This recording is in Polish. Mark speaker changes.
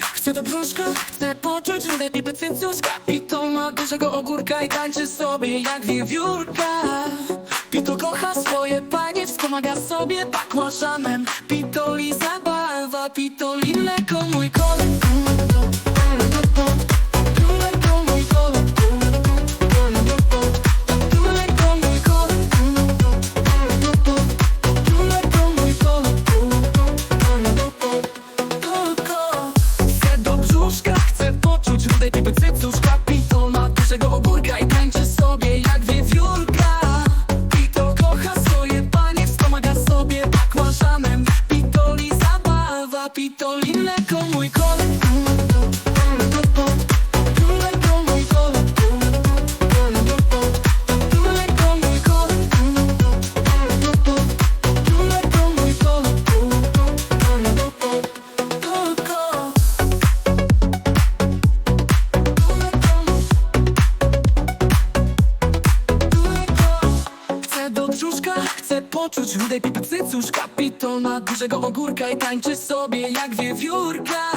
Speaker 1: Chcę do brzuszka, chcę poczuć rudę i cycuszka Pito ma dużego ogórka i tańczy sobie jak wiewiórka. Pito kocha swoje panie, wspomaga sobie bakłaszanem Pitoli zabawa, pitoli mleko mój kolek zabawa, pitoli mleko mój chcę poczuć rudę pipy cycuszka Pito ma dużego ogórka i tańczy sobie jak wiewiórka